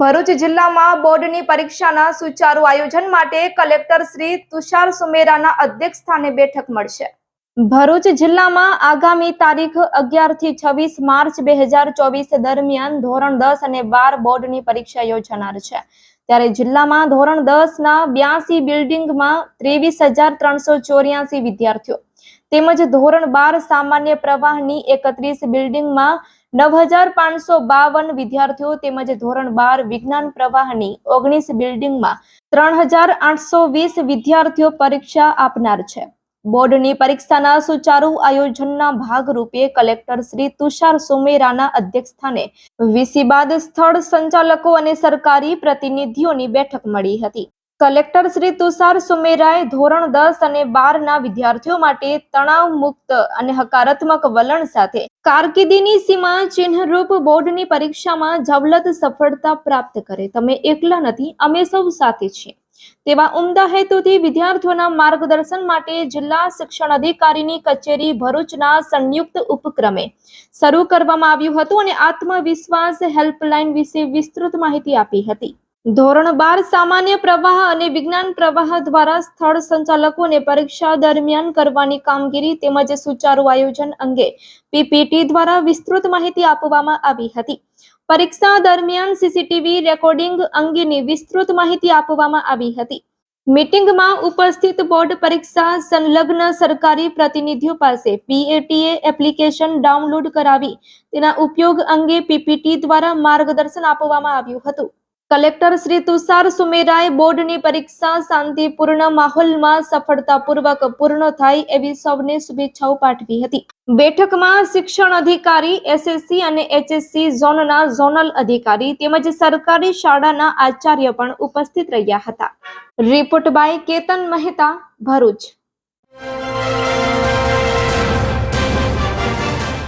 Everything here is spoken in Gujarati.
ભરૂચ જિલ્લામાં બોર્ડની પરીક્ષાના સુચારુ આયોજન માટે કલેક્ટર શ્રી તુષાર સુમેરાના અધ્યક્ષ સ્થાને બેઠક મળશે. ભરૂચ જિલ્લામાં આગામી તારીખ અગિયારથી છવ્વીસ માર્ચ બે હજાર ચોવીસ દરમિયાન ધોરણ દસ અને બાર બોર્ડની પરીક્ષા યોજાનાર છે. ત્યારે જિલ્લામાં ધોરણ દસ ના બ્યાસી બિલ્ડિંગમાં ત્રેવીસ હજાર ત્રણસો ચોર્યાસી વિદ્યાર્થીઓ. તેમજ ધોરણ બાર સામાન્ય પ્રવાહની એકત્રીસ બિલ્ડિંગમાં નવ હજાર પાંચસો બાવન વિદ્યાર્થીઓ તેમજ ધોરણ બાર વિજ્ઞાન પ્રવાહની ઓગણીસ બિલ્ડિંગમાં ત્રણ હજાર આઠસો વીસ વિદ્યાર્થીઓ પરીક્ષા આપનાર છે. બોર્ડની પરીક્ષાના સુચારુ આયોજનના ભાગરૂપે કલેક્ટર શ્રી તુષાર સુમેરાના અધ્યક્ષસ્થાને વીસી બાદ સ્થળ સંચાલકો અને સરકારી પ્રતિનિધિઓની બેઠક મળી હતી. કલેક્ટર શ્રી તુષાર સુમેરાએ ધોરણ દસ અને બાર ના વિદ્યાર્થીઓ માટે તણાવ મુક્ત અને હકારાત્મક વલણ સાથે કારકિર્દીની સીમા ચિહ્નરૂપ બોર્ડની પરીક્ષામાં જવલત સફળતા પ્રાપ્ત કરે. તમે એકલા નથી, અમે સૌ સાથે છીએ. તેવા ઉમદા હેતુથી વિદ્યાર્થીઓના માર્ગદર્શન માટે જિલ્લા શિક્ષણ અધિકારીની કચેરી ભરૂચના સંયુક્ત ઉપક્રમે શરૂ કરવામાં આવ્યું હતું અને આત્મવિશ્વાસ હેલ્પલાઇન વિશે વિસ્તૃત માહિતી આપી હતી. ધોરણ બાર સામાન્ય પ્રવાહ અને વિજ્ઞાન પ્રવાહ દ્વારા સ્થળ સંચાલકોને પરીક્ષા દરમિયાન કરવાની કામગીરી તેમજ સુચારુ આયોજન અંગે પીપીટી દ્વારા વિસ્તૃત માહિતી આપવામાં આવી હતી. પરીક્ષા દરમિયાન સીસીટીવી રેકોર્ડિંગ અંગેની વિસ્તૃત માહિતી આપવામાં આવી હતી. મીટિંગમાં ઉપસ્થિત બોર્ડ પરીક્ષા સંલગ્ન સરકારી પ્રતિનિધિઓ પાસે પીએટીએ એપ્લિકેશન ડાઉનલોડ કરાવી તેના ઉપયોગ અંગે પીપીટી દ્વારા માર્ગદર્શન આપવામાં આવ્યું હતું. કલેક્ટર શ્રી તુષાર સુમેરાએ બોર્ડની પરીક્ષા શાંતિપૂર્ણ માહોલમાં સફળતાપૂર્વક પૂર્ણ થાય એવી સૌને શુભેચ્છાઓ પાઠવી હતી. બેઠકમાં શિક્ષણ અધિકારી, એસએસસી અને એચએસસી ઝોનના ઝોનલ અધિકારી તેમજ સરકારી શાળાના આચાર્ય પણ ઉપસ્થિત રહ્યા હતા. Report by Ketan Mehta, Bharuch.